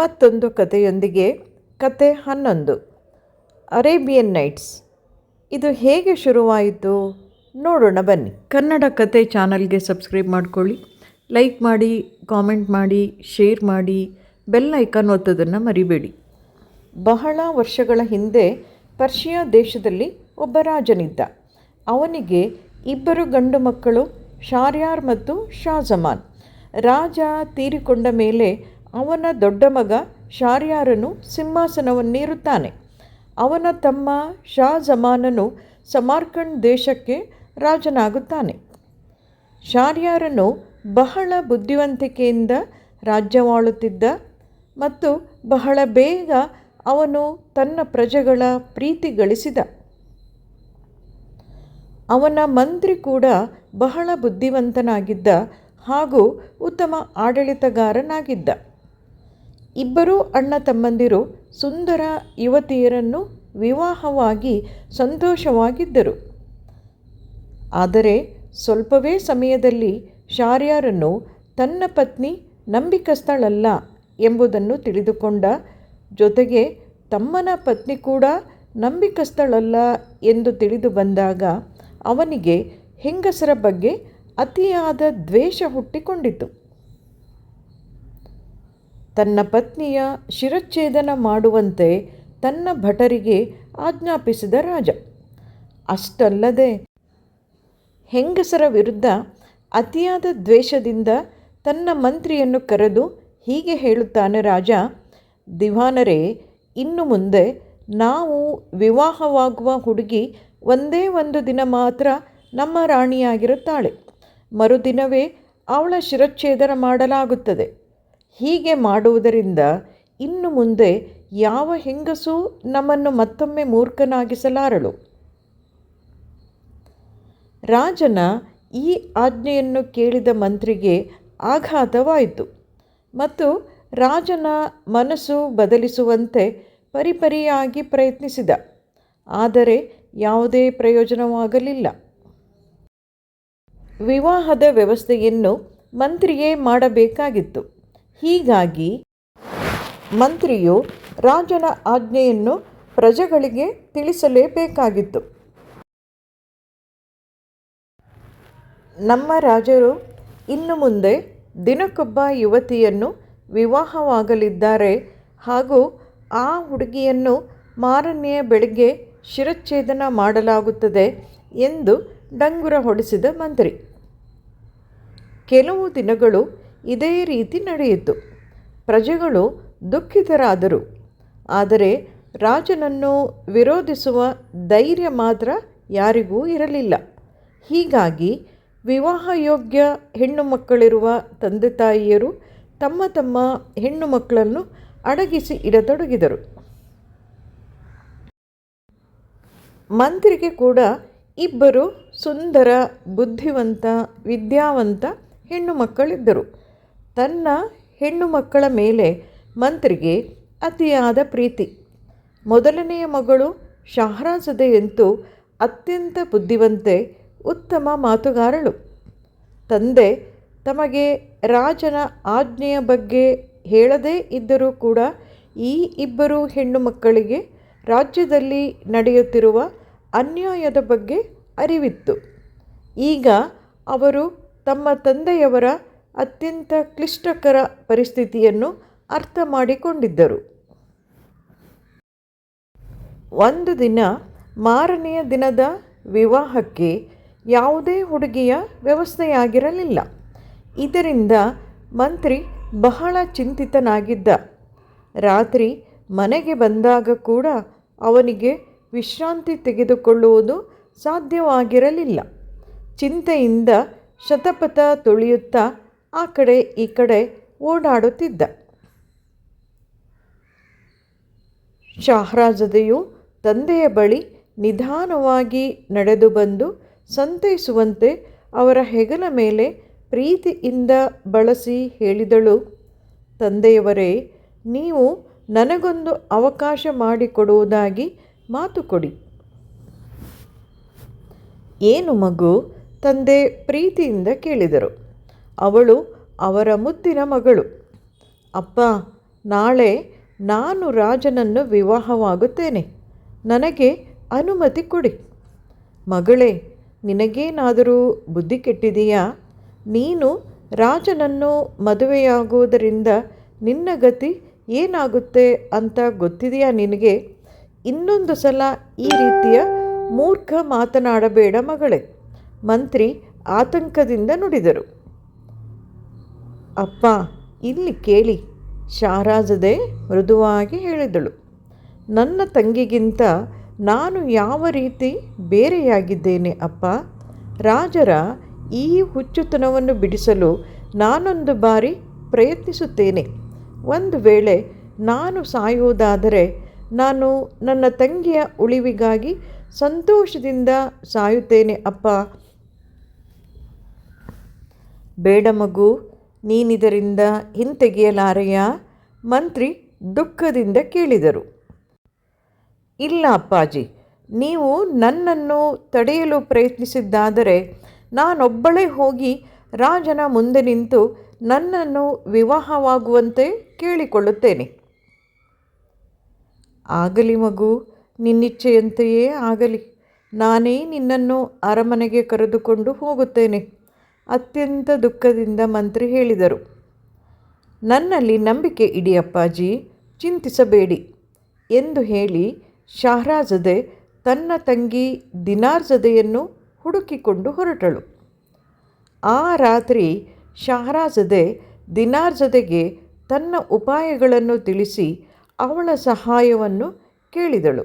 ಮತ್ತೊಂದು ಕಥೆಯೊಂದಿಗೆ ಕತೆ ಹನ್ನೊಂದು ಅರೇಬಿಯನ್ ನೈಟ್ಸ್. ಇದು ಹೇಗೆ ಶುರುವಾಯಿತು? ನೋಡೋಣ ಬನ್ನಿ. ಕನ್ನಡ ಕತೆ ಚಾನಲ್ಗೆ ಸಬ್ಸ್ಕ್ರೈಬ್ ಮಾಡ್ಕೊಳ್ಳಿ. ಲೈಕ್ ಮಾಡಿ ಕಾಮೆಂಟ್ ಮಾಡಿ ಶೇರ್ ಮಾಡಿ ಬೆಲ್ ಐಕಾನ್ ಒತ್ತೋದನ್ನು ಮರಿಬೇಡಿ. ಬಹಳ ವರ್ಷಗಳ ಹಿಂದೆ ಪರ್ಷಿಯಾ ದೇಶದಲ್ಲಿ ಒಬ್ಬ ರಾಜನಿದ್ದ. ಅವನಿಗೆ ಇಬ್ಬರು ಗಂಡು ಮಕ್ಕಳು ಶಾರ್ಯಾರ್ ಮತ್ತು ಶಾಜಮಾನ್ ರಾಜ ತೀರಿಕೊಂಡ ಮೇಲೆ ಅವನ ದೊಡ್ಡ ಮಗ ಶಾರ್ಯಾರನು ಸಿಂಹಾಸನವನ್ನೇರುತ್ತಾನೆ. ಅವನ ತಮ್ಮ ಶಾ ಜಮಾನನು ಸಮಾರ್ಕಂಡ್ ದೇಶಕ್ಕೆ ರಾಜನಾಗುತ್ತಾನೆ. ಶಾರ್ಯಾರನು ಬಹಳ ಬುದ್ಧಿವಂತಿಕೆಯಿಂದ ರಾಜ್ಯವಾಳುತ್ತಿದ್ದ ಮತ್ತು ಬಹಳ ಬೇಗ ಅವನು ತನ್ನ ಪ್ರಜೆಗಳ ಪ್ರೀತಿ ಗಳಿಸಿದ. ಅವನ ಮಂತ್ರಿ ಕೂಡ ಬಹಳ ಬುದ್ಧಿವಂತನಾಗಿದ್ದ ಹಾಗೂ ಉತ್ತಮ ಆಡಳಿತಗಾರನಾಗಿದ್ದ. ಇಬ್ಬರೂ ಅಣ್ಣ ತಮ್ಮಂದಿರು ಸುಂದರ ಯುವತಿಯರನ್ನು ವಿವಾಹವಾಗಿ ಸಂತೋಷವಾಗಿದ್ದರು. ಆದರೆ ಸ್ವಲ್ಪವೇ ಸಮಯದಲ್ಲಿ ಶಾರ್ಯಾರನ್ನು ತನ್ನ ಪತ್ನಿ ನಂಬಿಕಸ್ಥಳಲ್ಲ ಎಂಬುದನ್ನು ತಿಳಿದುಕೊಂಡ ಜೊತೆಗೆ ತಮ್ಮನ ಪತ್ನಿ ಕೂಡ ನಂಬಿಕಸ್ಥಳಲ್ಲ ಎಂದು ತಿಳಿದು ಬಂದಾಗ ಅವನಿಗೆ ಹೆಂಗಸರ ಬಗ್ಗೆ ಅತಿಯಾದ ದ್ವೇಷ ಹುಟ್ಟಿಕೊಂಡಿತು. ತನ್ನ ಪತ್ನಿಯ ಶಿರಚ್ಛೇದನ ಮಾಡುವಂತೆ ತನ್ನ ಭಟರಿಗೆ ಆಜ್ಞಾಪಿಸಿದ ರಾಜ. ಅಷ್ಟಲ್ಲದೆ, ಹೆಂಗಸರ ವಿರುದ್ಧ ಅತಿಯಾದ ದ್ವೇಷದಿಂದ ತನ್ನ ಮಂತ್ರಿಯನ್ನು ಕರೆದು ಹೀಗೆ ಹೇಳುತ್ತಾನೆ, ರಾಜ, ದಿವಾನರೇ, ಇನ್ನು ಮುಂದೆ ನಾವು ವಿವಾಹವಾಗುವ ಹುಡುಗಿ ಒಂದೇ ಒಂದು ದಿನ ಮಾತ್ರ ನಮ್ಮ ರಾಣಿಯಾಗಿರುತ್ತಾಳೆ. ಮರುದಿನವೇ ಅವಳ ಶಿರಚ್ಛೇದನ ಮಾಡಲಾಗುತ್ತದೆ. ಹೀಗೆ ಮಾಡುವುದರಿಂದ ಇನ್ನು ಮುಂದೆ ಯಾವ ಹೆಂಗಸೂ ನಮ್ಮನ್ನು ಮತ್ತೊಮ್ಮೆ ಮೂರ್ಖನಾಗಿಸಲಾರಳು? ರಾಜನ ಈ ಆಜ್ಞೆಯನ್ನು ಕೇಳಿದ ಮಂತ್ರಿಗೆ ಆಘಾತವಾಯಿತು. ಮತ್ತು ರಾಜನ ಮನಸ್ಸು ಬದಲಿಸುವಂತೆ ಪರಿಪರಿಯಾಗಿ ಪ್ರಯತ್ನಿಸಿದ. ಆದರೆ ಯಾವುದೇ ಪ್ರಯೋಜನವಾಗಲಿಲ್ಲ. ವಿವಾಹದ ವ್ಯವಸ್ಥೆಯನ್ನು ಮಂತ್ರಿಯೇ ಮಾಡಬೇಕಾಗಿತ್ತು. ಹೀಗಾಗಿ ಮಂತ್ರಿಯು ರಾಜನ ಆಜ್ಞೆಯನ್ನು ಪ್ರಜೆಗಳಿಗೆ ತಿಳಿಸಲೇಬೇಕಾಗಿತ್ತು. ನಮ್ಮ ರಾಜರು ಇನ್ನು ಮುಂದೆ ದಿನಕ್ಕೊಬ್ಬ ಯುವತಿಯನ್ನು ವಿವಾಹವಾಗಲಿದ್ದಾರೆ ಹಾಗೂ ಆ ಹುಡುಗಿಯನ್ನು ಮಾರನೆಯ ಬೆಳಗ್ಗೆ ಶಿರಚ್ಛೇದನ ಮಾಡಲಾಗುತ್ತದೆ ಎಂದು ಡಂಗುರ ಹೊಡಿಸಿದ ಮಂತ್ರಿ. ಕೆಲವು ದಿನಗಳು ಇದೇ ರೀತಿ ನಡೆಯಿತು. ಪ್ರಜೆಗಳು ದುಃಖಿತರಾದರು. ಆದರೆ ರಾಜನನ್ನು ವಿರೋಧಿಸುವ ಧೈರ್ಯ ಮಾತ್ರ ಯಾರಿಗೂ ಇರಲಿಲ್ಲ. ಹೀಗಾಗಿ ವಿವಾಹಯೋಗ್ಯ ಹೆಣ್ಣು ಮಕ್ಕಳಿರುವ ತಂದೆ ತಾಯಿಯರು ತಮ್ಮ ತಮ್ಮ ಹೆಣ್ಣು ಮಕ್ಕಳನ್ನು ಅಡಗಿಸಿ ಇಡತೊಡಗಿದರು. ಮಂತ್ರಿಗೆ ಕೂಡ ಇಬ್ಬರು ಸುಂದರ, ಬುದ್ಧಿವಂತ, ವಿದ್ಯಾವಂತ ಹೆಣ್ಣು ಮಕ್ಕಳಿದ್ದರು. ತನ್ನ ಹೆಣ್ಣು ಮಕ್ಕಳ ಮೇಲೆ ಮಂತ್ರಿಗೆ ಅತಿಯಾದ ಪ್ರೀತಿ. ಮೊದಲನೆಯ ಮಗಳು ಶಹರಾಜದೆಯಂತೂ ಅತ್ಯಂತ ಬುದ್ಧಿವಂತೆ, ಉತ್ತಮ ಮಾತುಗಾರಳು. ತಂದೆ ತಮಗೆ ರಾಜನ ಆಜ್ಞೆಯ ಬಗ್ಗೆ ಹೇಳದೇ ಇದ್ದರೂ ಕೂಡ ಈ ಇಬ್ಬರು ಹೆಣ್ಣು ಮಕ್ಕಳಿಗೆ ರಾಜ್ಯದಲ್ಲಿ ನಡೆಯುತ್ತಿರುವ ಅನ್ಯಾಯದ ಬಗ್ಗೆ ಅರಿವಿತ್ತು. ಈಗ ಅವರು ತಮ್ಮ ತಂದೆಯವರ ಅತ್ಯಂತ ಕ್ಲಿಷ್ಟಕರ ಪರಿಸ್ಥಿತಿಯನ್ನು ಅರ್ಥ ಮಾಡಿಕೊಂಡಿದ್ದರು. ಒಂದು ದಿನ ಮಾರನೆಯ ದಿನದ ವಿವಾಹಕ್ಕೆ ಯಾವುದೇ ಹುಡುಗಿಯ ವ್ಯವಸ್ಥೆಯಾಗಿರಲಿಲ್ಲ. ಇದರಿಂದ ಮಂತ್ರಿ ಬಹಳ ಚಿಂತಿತನಾಗಿದ್ದ. ರಾತ್ರಿ ಮನೆಗೆ ಬಂದಾಗ ಕೂಡ ಅವನಿಗೆ ವಿಶ್ರಾಂತಿ ತೆಗೆದುಕೊಳ್ಳುವುದು ಸಾಧ್ಯವಾಗಿರಲಿಲ್ಲ. ಚಿಂತೆಯಿಂದ ಶತಪಥ ತುಳಿಯುತ್ತಾ ಆ ಕಡೆ, ಈ ಕಡೆ ಓಡಾಡುತ್ತಿದ್ದ. ಶಾಹ್ರಾಜದೆಯು ತಂದೆಯ ಬಳಿ ನಿಧಾನವಾಗಿ ನಡೆದು ಬಂದು ಸಂತೈಸುವಂತೆ ಅವರ ಹೆಗಲ ಮೇಲೆ ಪ್ರೀತಿಯಿಂದ ಬಳಸಿ ಹೇಳಿದಳು, ತಂದೆಯವರೇ, ನೀವು ನನಗೊಂದು ಅವಕಾಶ ಮಾಡಿಕೊಡುವುದಾಗಿ ಮಾತು ಕೊಡಿ ಏನು ಮಗು ತಂದೆ ಪ್ರೀತಿಯಿಂದ ಕೇಳಿದರು. ಅವಳು ಅವರ ಮುದ್ದಿನ ಮಗಳು. ಅಪ್ಪ, ನಾಳೆ ನಾನು ರಾಜನನ್ನು ವಿವಾಹವಾಗುತ್ತೇನೆ. ನನಗೆ ಅನುಮತಿ ಕೊಡಿ. ಮಗಳೇ, ನಿನಗೇನಾದರೂ ಬುದ್ಧಿ ಕೆಟ್ಟಿದೆಯಾ? ನೀನು ರಾಜನನ್ನು ಮದುವೆಯಾಗುವುದರಿಂದ ನಿನ್ನ ಗತಿ ಏನಾಗುತ್ತೆ ಅಂತ ಗೊತ್ತಿದೆಯಾ ನಿನಗೆ? ಇನ್ನೊಂದು ಸಲ ಈ ರೀತಿಯ ಮೂರ್ಖ ಮಾತನಾಡಬೇಡ ಮಗಳೇ, ಮಂತ್ರಿ ಆತಂಕದಿಂದ ನುಡಿದರು. ಅಪ್ಪ, ಇಲ್ಲಿ ಕೇಳಿ. ಶಾರಾಜದೆ ಮೃದುವಾಗಿ ಹೇಳಿದಳು. ನನ್ನ ತಂಗಿಗಿಂತ ನಾನು ಯಾವ ರೀತಿ ಬೇರೆಯಾಗಿದ್ದೇನೆ ಅಪ್ಪ? ರಾಜರ ಈ ಹುಚ್ಚುತನವನ್ನು ಬಿಡಿಸಲು ನಾನೊಂದು ಬಾರಿ ಪ್ರಯತ್ನಿಸುತ್ತೇನೆ. ಒಂದು ವೇಳೆ ನಾನು ಸಾಯುವುದಾದರೆ ನಾನು ನನ್ನ ತಂಗಿಯ ಉಳಿವಿಗಾಗಿ ಸಂತೋಷದಿಂದ ಸಾಯುತ್ತೇನೆ ಅಪ್ಪ. ಬೇಡ ಮಗು ನೀನಿದರಿಂದ ಹಿಂತೆಗೆಯಲಾರೆಯಾ? ಮಂತ್ರಿ ದುಃಖದಿಂದ ಕೇಳಿದರು. ಇಲ್ಲ ಅಪ್ಪಾಜಿ, ನೀವು ನನ್ನನ್ನು ತಡೆಯಲು ಪ್ರಯತ್ನಿಸಿದ್ದಾದರೆ ನಾನೊಬ್ಬಳೇ ಹೋಗಿ ರಾಜನ ಮುಂದೆ ನಿಂತು ನನ್ನನ್ನು ವಿವಾಹವಾಗುವಂತೆ ಕೇಳಿಕೊಳ್ಳುತ್ತೇನೆ. ಆಗಲಿ ಮಗು, ನಿನ್ನಿಚ್ಛೆಯಂತೆಯೇ ಆಗಲಿ. ನಾನೇ ನಿನ್ನನ್ನು ಅರಮನೆಗೆ ಕರೆದುಕೊಂಡು ಹೋಗುತ್ತೇನೆ. ಅತ್ಯಂತ ದುಃಖದಿಂದ ಮಂತ್ರಿ ಹೇಳಿದರು. ನನ್ನಲ್ಲಿ ನಂಬಿಕೆ ಇಡಿ ಅಪ್ಪಾಜಿ ಚಿಂತಿಸಬೇಡಿ ಎಂದು ಹೇಳಿ ಶಹರಾಜದೆ ತನ್ನ ತಂಗಿ ದಿನಾರ್ಜದೆಯನ್ನು ಹುಡುಕಿಕೊಂಡು ಹೊರಟಳು. ಆ ರಾತ್ರಿ ಶಹರಾಜದೆ ದಿನಾರ್ಜದೆಗೆ ತನ್ನ ಉಪಾಯಗಳನ್ನು ತಿಳಿಸಿ ಅವಳ ಸಹಾಯವನ್ನು ಕೇಳಿದಳು.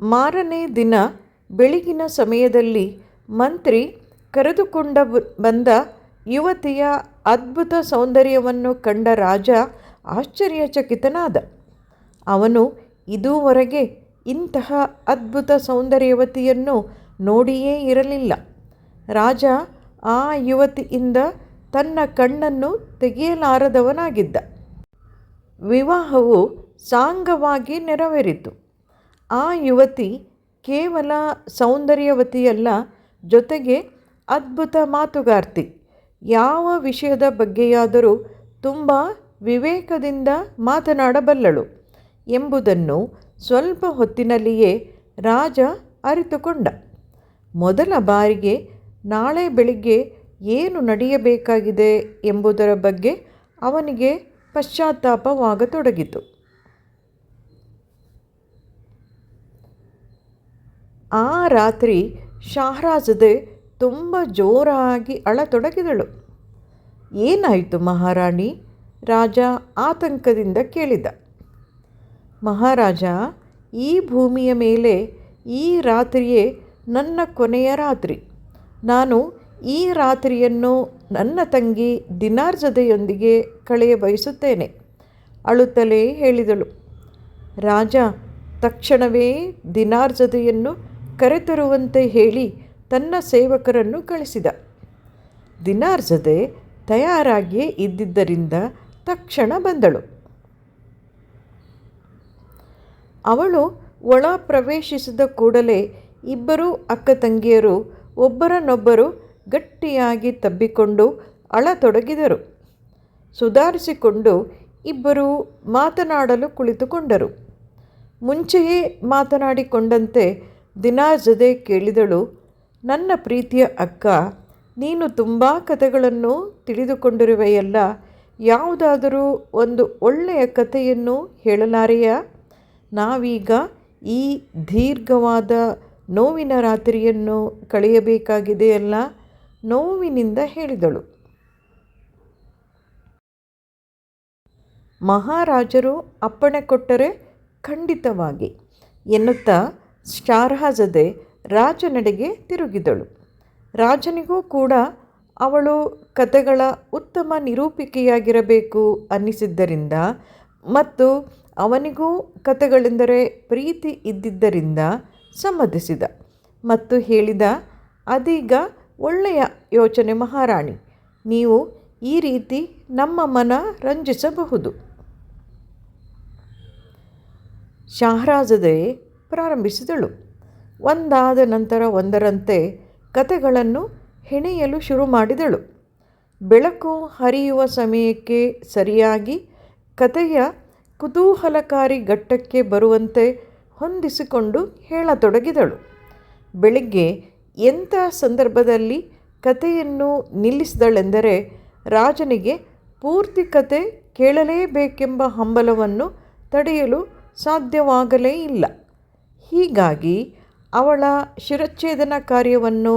ಮಾರನೇ ದಿನ ಬೆಳಗಿನ ಸಮಯದಲ್ಲಿ ಮಂತ್ರಿ ಕರೆದುಕೊಂಡ ಬಂದ ಯುವತಿಯ ಅದ್ಭುತ ಸೌಂದರ್ಯವನ್ನು ಕಂಡ ರಾಜ ಆಶ್ಚರ್ಯಚಕಿತನಾದ. ಅವನು ಇದುವರೆಗೆ ಇಂತಹ ಅದ್ಭುತ ಸೌಂದರ್ಯವತಿಯನ್ನು ನೋಡಿಯೇ ಇರಲಿಲ್ಲ. ರಾಜ ಆ ಯುವತಿಯಿಂದ ತನ್ನ ಕಣ್ಣನ್ನು ತೆಗೆಯಲಾರದವನಾಗಿದ್ದ. ವಿವಾಹವು ಸಾಂಗವಾಗಿ ನೆರವೇರಿತು. ಆ ಯುವತಿ ಕೇವಲ ಸೌಂದರ್ಯವತಿಯಲ್ಲ, ಜೊತೆಗೆ ಅದ್ಭುತ ಮಾತುಗಾರ್ತಿ. ಯಾವ ವಿಷಯದ ಬಗ್ಗೆಯಾದರೂ ತುಂಬ ವಿವೇಕದಿಂದ ಮಾತನಾಡಬಲ್ಲಳು ಎಂಬುದನ್ನು ಸ್ವಲ್ಪ ಹೊತ್ತಿನಲ್ಲಿಯೇ ರಾಜ ಅರಿತುಕೊಂಡ. ಮೊದಲ ಬಾರಿಗೆ ನಾಳೆ ಬೆಳಿಗ್ಗೆ ಏನು ನಡೆಯಬೇಕಾಗಿದೆ ಎಂಬುದರ ಬಗ್ಗೆ ಅವನಿಗೆ ಪಶ್ಚಾತ್ತಾಪವಾಗತೊಡಗಿತು. ಆ ರಾತ್ರಿ ಶಹರಾಜದೆ ತುಂಬ ಜೋರಾಗಿ ಅಳತೊಡಗಿದಳು. ಏನಾಯಿತು ಮಹಾರಾಣಿ? ರಾಜ ಆತಂಕದಿಂದ ಕೇಳಿದ. ಮಹಾರಾಜ, ಈ ಭೂಮಿಯ ಮೇಲೆ ಈ ರಾತ್ರಿಯೇ ನನ್ನ ಕೊನೆಯ ರಾತ್ರಿ. ನಾನು ಈ ರಾತ್ರಿಯನ್ನು ನನ್ನ ತಂಗಿ ದಿನಾರ್ಜದೆಯೊಂದಿಗೆ ಕಳೆಯ ಬಯಸುತ್ತೇನೆ, ಅಳುತ್ತಲೇ ಹೇಳಿದಳು. ರಾಜ, ತಕ್ಷಣವೇ ದಿನಾರ್ಜದೆಯನ್ನು ಕರೆತರುವಂತೆ ಹೇಳಿ ತನ್ನ ಸೇವಕರನ್ನು ಕಳಿಸಿದ. ದಿನಾರ್ಜದೆ ತಯಾರಾಗಿಯೇ ಇದ್ದಿದ್ದರಿಂದ ತಕ್ಷಣ ಬಂದಳು. ಅವಳು ಒಳ ಪ್ರವೇಶಿಸಿದ ಕೂಡಲೇ ಇಬ್ಬರು ಅಕ್ಕ ತಂಗಿಯರು ಒಬ್ಬರನ್ನೊಬ್ಬರು ಗಟ್ಟಿಯಾಗಿ ತಬ್ಬಿಕೊಂಡು ಅಳತೊಡಗಿದರು. ಸುಧಾರಿಸಿಕೊಂಡು ಇಬ್ಬರು ಮಾತನಾಡಲು ಕುಳಿತುಕೊಂಡರು. ಮುಂಚೆಯೇ ಮಾತನಾಡಿಕೊಂಡಂತೆ ದಿನಾಜದೆ ಕೇಳಿದಳು, ನನ್ನ ಪ್ರೀತಿಯ ಅಕ್ಕ, ನೀನು ತುಂಬ ಕಥೆಗಳನ್ನು ತಿಳಿದುಕೊಂಡಿರುವೆಯಲ್ಲ, ಯಾವುದಾದರೂ ಒಂದು ಒಳ್ಳೆಯ ಕಥೆಯನ್ನು ಹೇಳಲಾರೆಯಾ? ನಾವೀಗ ಈ ದೀರ್ಘವಾದ ನೋವಿನ ರಾತ್ರಿಯನ್ನು ಕಳೆಯಬೇಕಾಗಿದೆಯಲ್ಲ? ನೋವಿನಿಂದ ಹೇಳಿದಳು. ಮಹಾರಾಜರು ಅಪ್ಪಣೆ ಕೊಟ್ಟರೆ ಖಂಡಿತವಾಗಿ, ಎನ್ನುತ್ತಾ ಶಾರಹಾಜದೆ ರಾಜನೆಡೆಗೆ ತಿರುಗಿದಳು. ರಾಜನಿಗೂ ಕೂಡ ಅವಳು ಕತೆಗಳ ಉತ್ತಮ ನಿರೂಪಿಕೆಯಾಗಿರಬೇಕು ಅನ್ನಿಸಿದ್ದರಿಂದ ಮತ್ತು ಅವನಿಗೂ ಕತೆಗಳೆಂದರೆ ಪ್ರೀತಿ ಇದ್ದಿದ್ದರಿಂದ ಸಮ್ಮತಿಸಿದ. ಮತ್ತು ಹೇಳಿದ, ಅದೀಗ ಒಳ್ಳೆಯ ಯೋಚನೆ ಮಹಾರಾಣಿ, ನೀವು ಈ ರೀತಿ ನಮ್ಮ ಮನ ರಂಜಿಸಬಹುದು ಶಹರಾಜದೆ ಪ್ರಾರಂಭಿಸಿದಳು. ಒಂದಾದ ನಂತರ ಒಂದರಂತೆ ಕತೆಗಳನ್ನು ಹೆಣೆಯಲು ಶುರು ಮಾಡಿದಳು. ಬೆಳಕು ಹರಿಯುವ ಸಮಯಕ್ಕೆ ಸರಿಯಾಗಿ ಕಥೆಯ ಕುತೂಹಲಕಾರಿ ಘಟ್ಟಕ್ಕೆ ಬರುವಂತೆ ಹೊಂದಿಸಿಕೊಂಡು ಹೇಳತೊಡಗಿದಳು. ಬೆಳಿಗ್ಗೆ ಎಂಥ ಸಂದರ್ಭದಲ್ಲಿ ಕಥೆಯನ್ನು ನಿಲ್ಲಿಸಿದಳೆಂದರೆ ರಾಜನಿಗೆ ಪೂರ್ತಿ ಕತೆ ಕೇಳಲೇಬೇಕೆಂಬ ಹಂಬಲವನ್ನು ತಡೆಯಲು ಸಾಧ್ಯವಾಗಲೇ ಇಲ್ಲ. ಹೀಗಾಗಿ ಅವಳ ಶಿರಚ್ಛೇದನ ಕಾರ್ಯವನ್ನು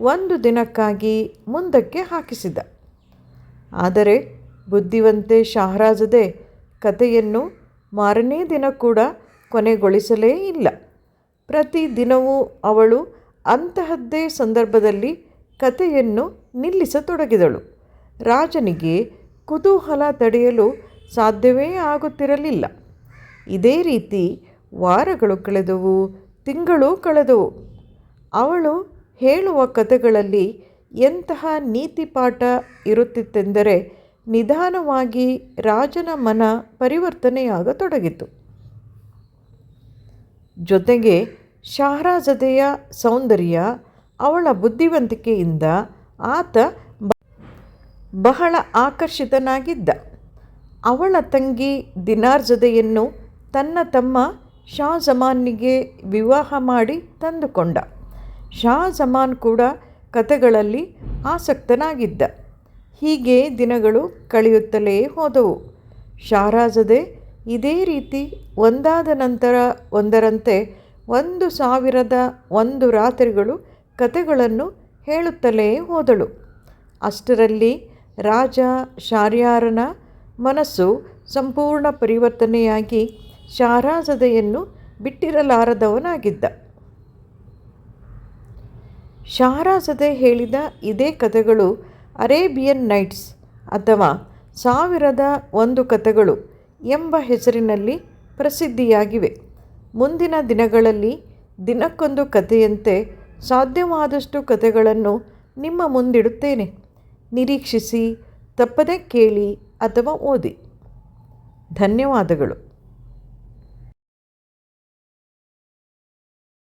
ಒಂದು ದಿನಕ್ಕಾಗಿ ಮುಂದಕ್ಕೆ ಹಾಕಿಸಿದ. ಆದರೆ ಬುದ್ಧಿವಂತೆ ಶಹರಾಜದೆ ಕಥೆಯನ್ನು ಮಾರನೇ ದಿನ ಕೂಡ ಕೊನೆಗೊಳಿಸಲೇ ಇಲ್ಲ. ಪ್ರತಿ ದಿನವೂ ಅವಳು ಅಂತಹದ್ದೇ ಸಂದರ್ಭದಲ್ಲಿ ಕಥೆಯನ್ನು ನಿಲ್ಲಿಸತೊಡಗಿದಳು. ರಾಜನಿಗೆ ಕುತೂಹಲ ತಡೆಯಲು ಸಾಧ್ಯವೇ ಆಗುತ್ತಿರಲಿಲ್ಲ. ಇದೇ ರೀತಿ ವಾರಗಳು ಕಳೆದವು, ತಿಂಗಳು ಕಳೆದವು. ಅವಳು ಹೇಳುವ ಕಥೆಗಳಲ್ಲಿ ಎಂತಹ ನೀತಿಪಾಠ ಇರುತ್ತಿತ್ತೆಂದರೆ ನಿಧಾನವಾಗಿ ರಾಜನ ಮನ ಪರಿವರ್ತನೆಯಾಗತೊಡಗಿತು. ಜೊತೆಗೆ ಶಹರಾಜದೆಯ ಸೌಂದರ್ಯ ಅವಳ ಬುದ್ಧಿವಂತಿಕೆಯಿಂದ ಆತ ಬಹಳ ಆಕರ್ಷಿತನಾಗಿದ್ದ. ಅವಳ ತಂಗಿ ದಿನಾರ್ಜದೆಯನ್ನು ತನ್ನ ತಮ್ಮ ಶಾ ಜಮಾನಿಗೆ ವಿವಾಹ ಮಾಡಿ ತಂದುಕೊಂಡ. ಶಾ ಜಮಾನ್ ಕೂಡ ಕತೆಗಳಲ್ಲಿ ಆಸಕ್ತನಾಗಿದ್ದ. ಹೀಗೆ ದಿನಗಳು ಕಳೆಯುತ್ತಲೇ ಹೋದವು. ಶಾರಾಜದೆ ಇದೇ ರೀತಿ ಒಂದಾದ ನಂತರ ಒಂದರಂತೆ ಒಂದು ಸಾವಿರದ ಒಂದು ರಾತ್ರಿಗಳು ಕತೆಗಳನ್ನು ಹೇಳುತ್ತಲೇ ಹೋದಳು. ಅಷ್ಟರಲ್ಲಿ ರಾಜ, ಶಾರ್ಯಾರನ ಮನಸ್ಸು ಸಂಪೂರ್ಣ ಪರಿವರ್ತನೆಯಾಗಿ ಶಹರಾಜದೆಯನ್ನು ಬಿಟ್ಟಿರಲಾರದವನಾಗಿದ್ದ. ಶಾರಾಸದೆ ಹೇಳಿದ ಇದೇ ಕಥೆಗಳು ಅರೇಬಿಯನ್ ನೈಟ್ಸ್ ಅಥವಾ ಸಾವಿರದ ಒಂದು ಕಥೆಗಳು ಎಂಬ ಹೆಸರಿನಲ್ಲಿ ಪ್ರಸಿದ್ಧಿಯಾಗಿವೆ. ಮುಂದಿನ ದಿನಗಳಲ್ಲಿ ದಿನಕ್ಕೊಂದು ಕಥೆಯಂತೆ ಸಾಧ್ಯವಾದಷ್ಟು ಕಥೆಗಳನ್ನು ನಿಮ್ಮ ಮುಂದಿಡುತ್ತೇನೆ. ನಿರೀಕ್ಷಿಸಿ, ತಪ್ಪದೆ ಕೇಳಿ ಅಥವಾ ಓದಿ. ಧನ್ಯವಾದಗಳು.